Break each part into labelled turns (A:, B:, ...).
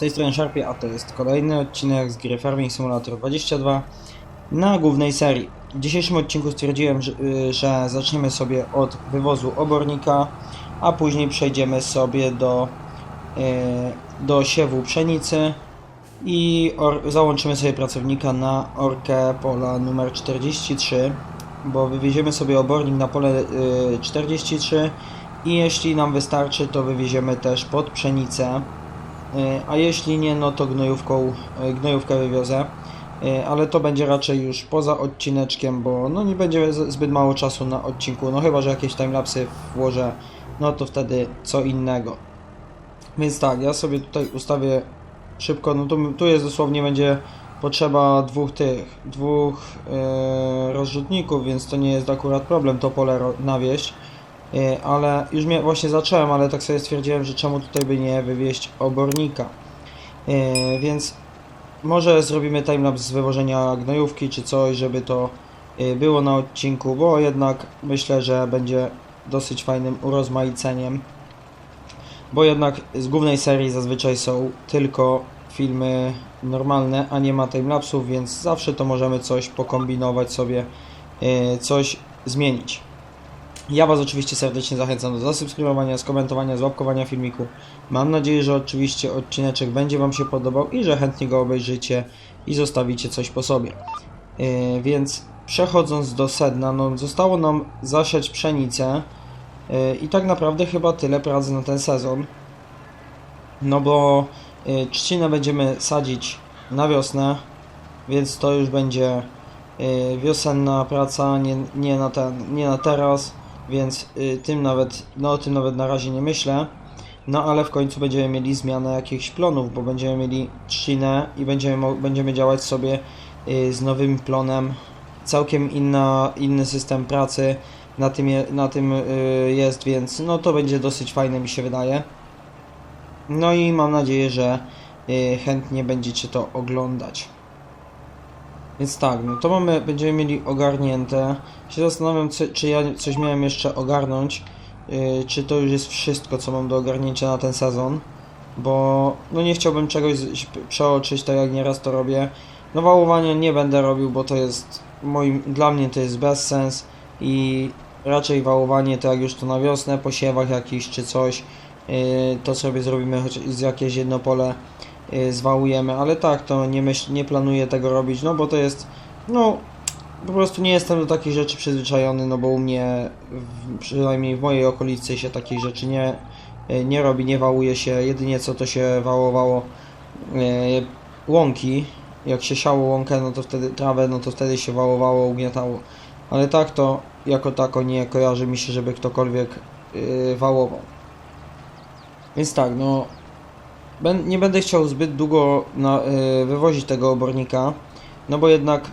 A: tej strony Sharpie, a to jest kolejny odcinek z gry Farming Simulator 22 na głównej serii. W dzisiejszym odcinku stwierdziłem, że, y, że zaczniemy sobie od wywozu obornika, a później przejdziemy sobie do, y, do siewu pszenicy i or, załączymy sobie pracownika na orkę pola numer 43, bo wywieziemy sobie obornik na pole y, 43 i jeśli nam wystarczy, to wywieziemy też pod pszenicę. Y, A jeśli nie, no to gnojówką, y, gnojówkę wywiozę. Y, Ale to będzie raczej już poza odcineczkiem, bo no nie będzie zbyt mało czasu na odcinku. No chyba, że jakieś timelapsy włożę, no to wtedy co innego. Więc tak, ja sobie tutaj ustawię szybko, no tu, tu jest dosłownie będzie potrzeba dwóch tych, dwóch e, rozrzutników, więc to nie jest akurat problem to pole nawieść. E, ale już mnie właśnie zacząłem, ale tak sobie stwierdziłem, że czemu tutaj by nie wywieźć obornika. E, więc może zrobimy timelapse z wywożenia gnojówki czy coś, żeby to e, było na odcinku, bo jednak myślę, że będzie dosyć fajnym urozmaiceniem. Bo jednak z głównej serii zazwyczaj są tylko filmy normalne, a nie ma timelapsów, więc zawsze to możemy coś pokombinować sobie, coś zmienić. Ja Was oczywiście serdecznie zachęcam do zasubskrybowania, skomentowania, złapkowania filmiku. Mam nadzieję, że oczywiście odcineczek będzie Wam się podobał i że chętnie go obejrzycie i zostawicie coś po sobie. Yy, więc przechodząc do sedna, no zostało nam zasiać pszenicę yy, i tak naprawdę chyba tyle pracy na ten sezon. No bo yy, trzcinę będziemy sadzić na wiosnę, więc to już będzie yy, wiosenna praca, nie, nie, na ten, nie na teraz więc y, tym nawet, no o tym nawet na razie nie myślę. No ale w końcu będziemy mieli zmianę jakichś plonów, bo będziemy mieli trzcinę i będziemy, będziemy działać sobie y, z nowym plonem. Całkiem inna, inny system pracy na tym, je, na tym y, jest, więc no to będzie dosyć fajne mi się wydaje. No i mam nadzieję, że y, chętnie będziecie to oglądać. Więc tak, no to mamy, będziemy mieli ogarnięte. Się zastanawiam, co, czy ja coś miałem jeszcze ogarnąć, yy, czy to już jest wszystko, co mam do ogarnięcia na ten sezon, bo no nie chciałbym czegoś przeoczyć, tak jak nieraz to robię. No wałowania nie będę robił, bo to jest moim, dla mnie to jest bezsens i raczej wałowanie to jak już to na wiosnę, po siewach jakiś czy coś, yy, to sobie zrobimy choć z jakieś jedno pole zwałujemy, ale tak, to nie myśl, nie planuję tego robić, no bo to jest, no po prostu nie jestem do takich rzeczy przyzwyczajony, no bo u mnie, w, przynajmniej w mojej okolicy się takich rzeczy nie, y, nie robi, nie wałuje się, jedynie co to się wałowało yy, łąki, jak się siało łąkę, no to wtedy trawę, no to wtedy się wałowało, ugniatało, ale tak to jako tako nie kojarzy mi się, żeby ktokolwiek wałował. Więc tak, no nie będę chciał zbyt długo na, y, wywozić tego obornika, no bo jednak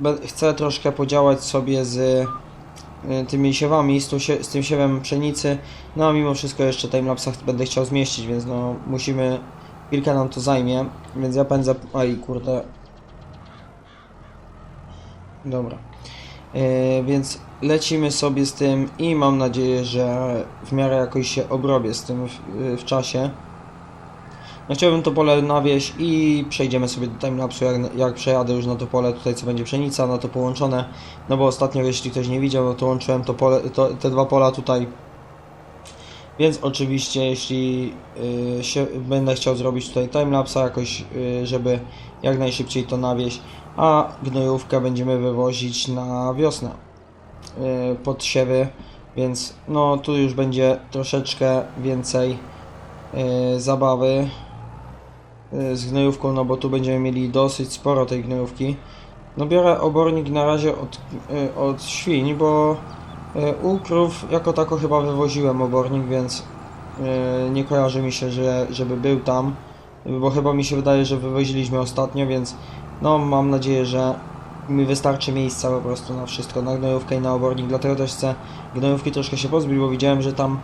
A: be, chcę troszkę podziałać sobie z y, tymi siewami, z, z tym siewem pszenicy, no a mimo wszystko jeszcze timelapsach będę chciał zmieścić, więc no musimy, chwilkę nam to zajmie, więc ja pędzę, aj kurde, dobra. Y, więc lecimy sobie z tym i mam nadzieję, że w miarę jakoś się obrobię z tym w, w czasie. No chciałbym to pole nawieść i przejdziemy sobie do timelapsu, jak, jak przejadę już na to pole, tutaj co będzie pszenica, na to połączone. No bo ostatnio, jeśli ktoś nie widział, no to łączyłem to pole, to, te dwa pola tutaj. Więc oczywiście, jeśli y, się, będę chciał zrobić tutaj timelapsa jakoś, y, żeby jak najszybciej to nawieść, a gnojówkę będziemy wywozić na wiosnę y, pod siewy, więc no tu już będzie troszeczkę więcej y, zabawy y, z gnojówką, no bo tu będziemy mieli dosyć sporo tej gnojówki. No biorę obornik na razie od, y, od świń, bo y, u krów jako tako chyba wywoziłem obornik, więc y, nie kojarzy mi się, że, żeby był tam, bo chyba mi się wydaje, że wywoziliśmy ostatnio, więc no mam nadzieję, że mi wystarczy miejsca po prostu na wszystko, na gnojówkę i na obornik, dlatego też chcę gnojówki troszkę się pozbyć, bo widziałem, że tam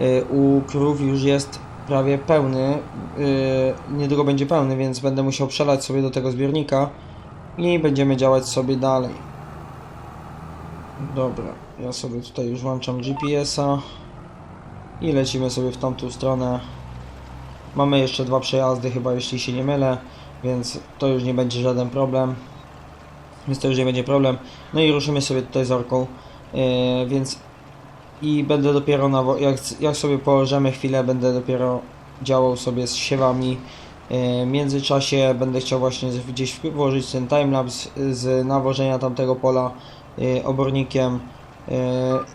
A: y, u krów już jest prawie pełny, niedługo będzie pełny, więc będę musiał przelać sobie do tego zbiornika i będziemy działać sobie dalej. Dobra, ja sobie tutaj już włączam GPS-a i lecimy sobie w tamtą stronę Mamy jeszcze dwa przejazdy chyba, jeśli się nie mylę, więc to już nie będzie żaden problem. Więc to już nie będzie problem. No i ruszymy sobie tutaj z orką, yy, więc i będę dopiero na, jak, jak sobie położymy chwilę, będę dopiero działał sobie z siewami. Yy, W międzyczasie będę chciał właśnie gdzieś włożyć ten timelapse z nawożenia tamtego pola obornikiem. Yy,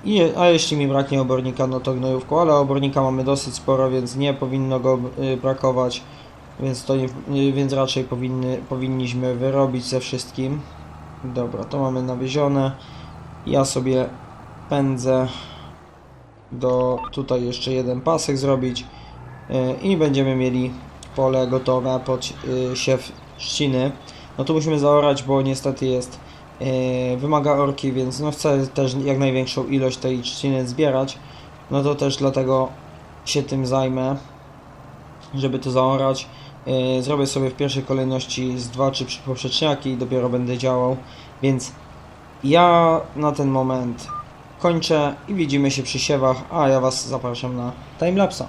A: I, a jeśli mi braknie obornika, no to gnojówką, ale obornika mamy dosyć sporo, więc nie powinno go yy, brakować. Więc, to nie, więc raczej powinny, powinniśmy wyrobić ze wszystkim. Dobra, to mamy nawiezione. Ja sobie pędzę do tutaj jeszcze jeden pasek zrobić i będziemy mieli pole gotowe pod siew trzciny. No tu musimy zaorać, bo niestety jest wymaga orki, więc no chcę też jak największą ilość tej trzciny zbierać. No to też dlatego się tym zajmę, żeby to zaorać. Yy, Zrobię sobie w pierwszej kolejności z dwa czy trzy poprzeczniaki i dopiero będę działał, więc ja na ten moment kończę i widzimy się przy siewach, a ja Was zapraszam na timelapsa.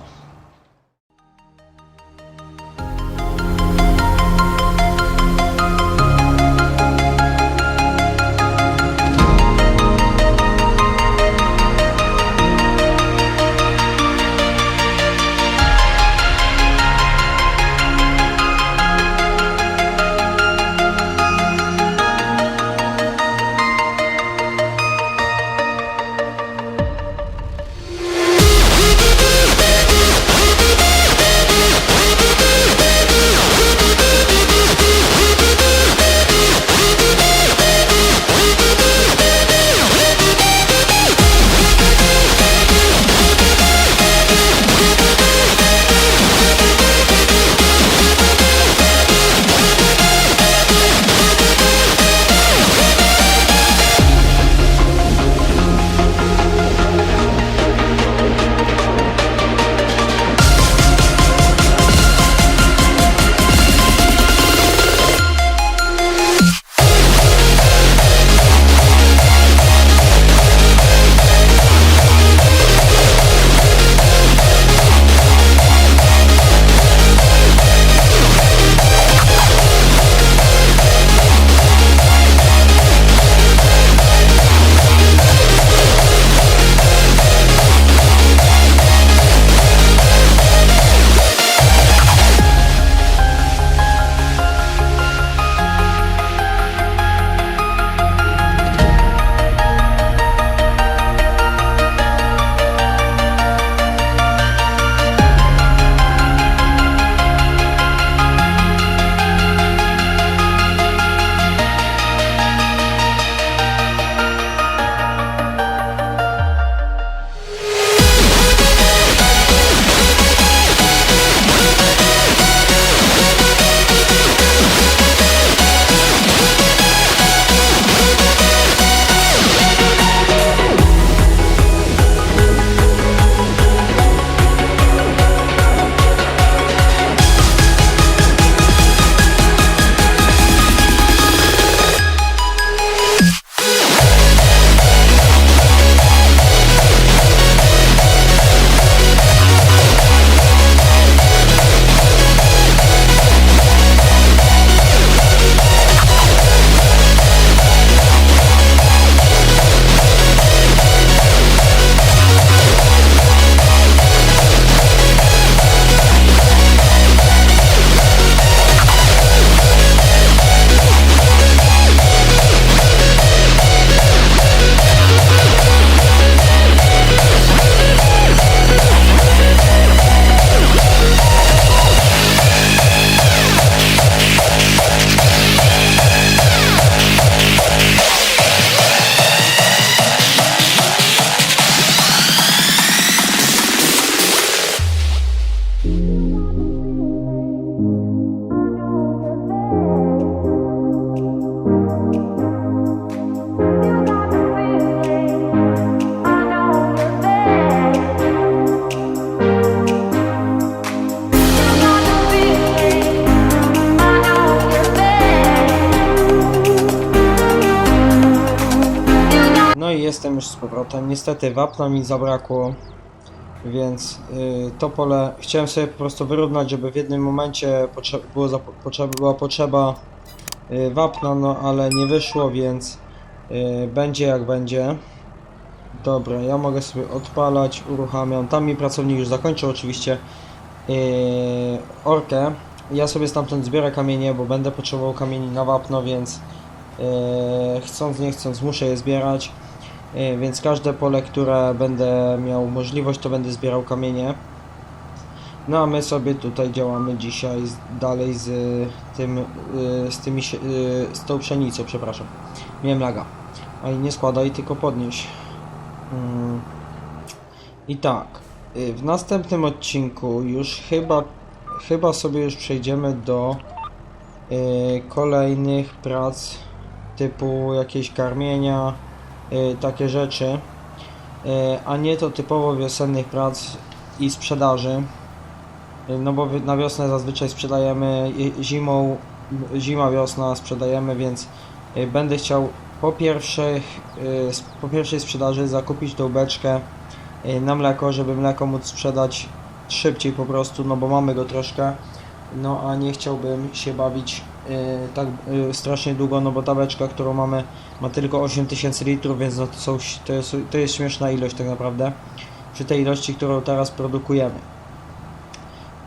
A: I jestem już z powrotem. Niestety wapna mi zabrakło. Więc y, to pole chciałem sobie po prostu wyrównać, żeby w jednym momencie potrze było potrzeba, była potrzeba y, wapna, no ale nie wyszło, więc y, będzie jak będzie. Dobra, ja mogę sobie odpalać, uruchamiam. Tam mi pracownik już zakończył oczywiście yy, orkę. Ja sobie stamtąd zbiorę kamienie, bo będę potrzebował kamieni na wapno, więc yy, chcąc nie chcąc muszę je zbierać. Yy, więc każde pole, które będę miał możliwość, to będę zbierał kamienie. No a my sobie tutaj działamy dzisiaj dalej z tym, yy, z tymi, yy, z tą pszenicą, przepraszam. Miałem laga. A i nie składaj, tylko podnieś. Mm. I tak, w następnym odcinku już chyba, chyba sobie już przejdziemy do kolejnych prac typu jakieś karmienia, takie rzeczy, y, a nie to typowo wiosennych prac i sprzedaży. Y, No bo na wiosnę zazwyczaj sprzedajemy, zimą, zima, wiosna sprzedajemy, więc y, będę chciał po pierwszych, y, po pierwszej sprzedaży zakupić tą beczkę y, na mleko, żeby mleko móc sprzedać szybciej po prostu, no bo mamy go troszkę. No a nie chciałbym się bawić y, tak y, strasznie długo, no bo ta beczka, którą mamy ma tylko 8000 litrów, więc no to, są, to, jest, to jest śmieszna ilość tak naprawdę przy tej ilości, którą teraz produkujemy.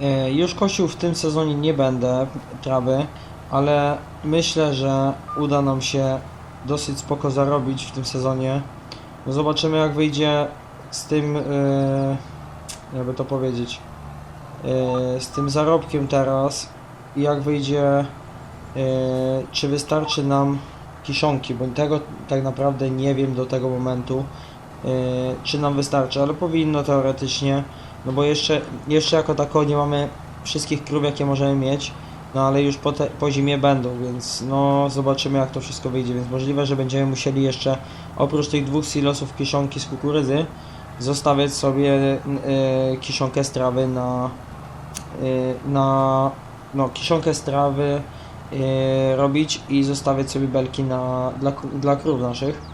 A: Y, Już kosił w tym sezonie nie będę trawy, ale myślę, że uda nam się dosyć spoko zarobić w tym sezonie. No zobaczymy jak wyjdzie z tym, yy, jakby to powiedzieć, yy, z tym zarobkiem teraz i jak wyjdzie, czy wystarczy nam kiszonki, bo tego tak naprawdę nie wiem do tego momentu, yy, czy nam wystarczy, ale powinno teoretycznie, no bo jeszcze, jeszcze jako tako nie mamy wszystkich krów jakie możemy mieć, no ale już po, te, po zimie będą, więc no zobaczymy jak to wszystko wyjdzie, więc możliwe, że będziemy musieli jeszcze oprócz tych dwóch silosów kiszonki z kukurydzy zostawiać sobie y, kiszonkę z trawy na, y, na no kiszonkę z trawy y, robić i zostawiać sobie belki na, dla, dla krów naszych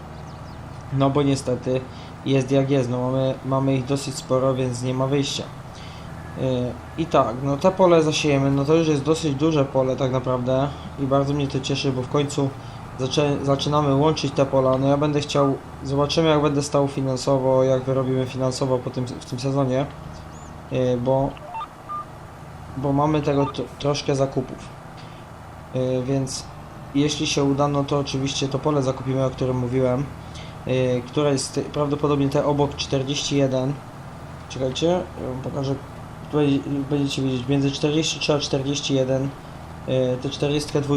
A: no bo niestety jest jak jest, no mamy, mamy ich dosyć sporo, więc nie ma wyjścia. Yy, I tak, no te pole zasiejemy, no to już jest dosyć duże pole tak naprawdę i bardzo mnie to cieszy, bo w końcu zaczynamy łączyć te pola. No ja będę chciał, zobaczymy jak będę stał finansowo, jak wyrobimy finansowo po tym, w tym sezonie, yy, bo, bo mamy tego tro- troszkę zakupów. Yy, więc jeśli się uda, no to oczywiście to pole zakupimy, o którym mówiłem, yy, które jest prawdopodobnie te obok 41. Czekajcie, pokażę będziecie widzieć między 43 a 41 y, tę 42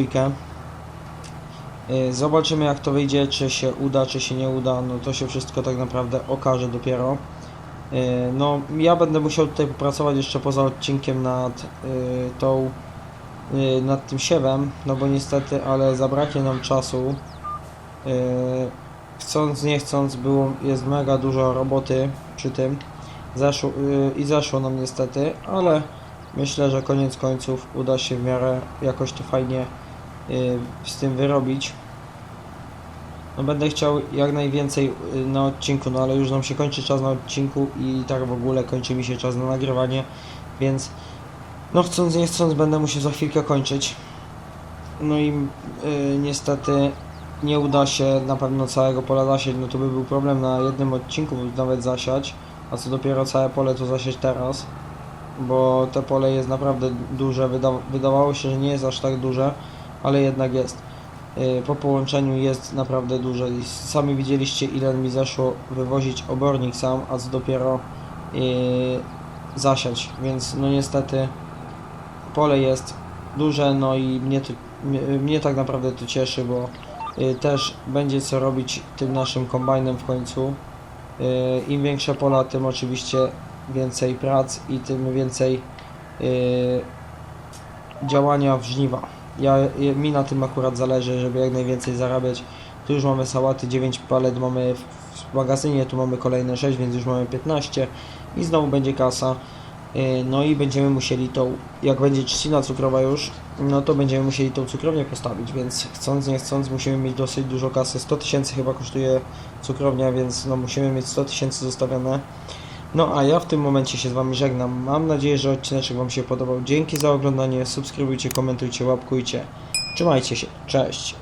A: Y, zobaczymy jak to wyjdzie, czy się uda, czy się nie uda, no to się wszystko tak naprawdę okaże dopiero Y, no ja będę musiał tutaj popracować jeszcze poza odcinkiem nad tą y, nad tym siewem, no bo niestety, ale zabraknie nam czasu Y, chcąc nie chcąc było, jest mega dużo roboty przy tym zeszło, yy, i zeszło nam niestety, ale myślę, że koniec końców uda się w miarę jakoś to fajnie yy, z tym wyrobić. No będę chciał jak najwięcej yy, na odcinku, no ale już nam się kończy czas na odcinku i tak w ogóle kończy mi się czas na nagrywanie, więc no chcąc nie chcąc będę musiał za chwilkę kończyć. No i yy, niestety nie uda się na pewno całego pola zasiać, no to by był problem na jednym odcinku nawet zasiać a co dopiero całe pole to zasieć teraz, bo te pole jest naprawdę duże, Wyda wydawało się, że nie jest aż tak duże, ale jednak jest. Yy, Po połączeniu jest naprawdę duże i sami widzieliście ile mi zeszło wywozić obornik sam, a co dopiero yy, zasiać, więc no niestety pole jest duże, no i mnie, to, mnie, mnie tak naprawdę to cieszy, bo yy, też będzie co robić tym naszym kombajnem w końcu. Yy, Im większe pola, tym oczywiście więcej prac i tym więcej yy, działania w żniwa. Ja, ja- mi na tym akurat zależy, żeby jak najwięcej zarabiać. Tu już mamy sałaty, 9 palet mamy w magazynie, tu mamy kolejne 6, więc już mamy 15 i znowu będzie kasa. Yy, No i będziemy musieli tą, jak będzie trzcina cukrowa już, no to będziemy musieli tą cukrownię postawić, więc chcąc nie chcąc musimy mieć dosyć dużo kasy. 100 tysięcy chyba kosztuje cukrownia, więc no musimy mieć 100 tysięcy zostawione. No a ja w tym momencie się z Wami żegnam. Mam nadzieję, że odcinek Wam się podobał. Dzięki za oglądanie. Subskrybujcie, komentujcie, łapkujcie. Trzymajcie się. Cześć.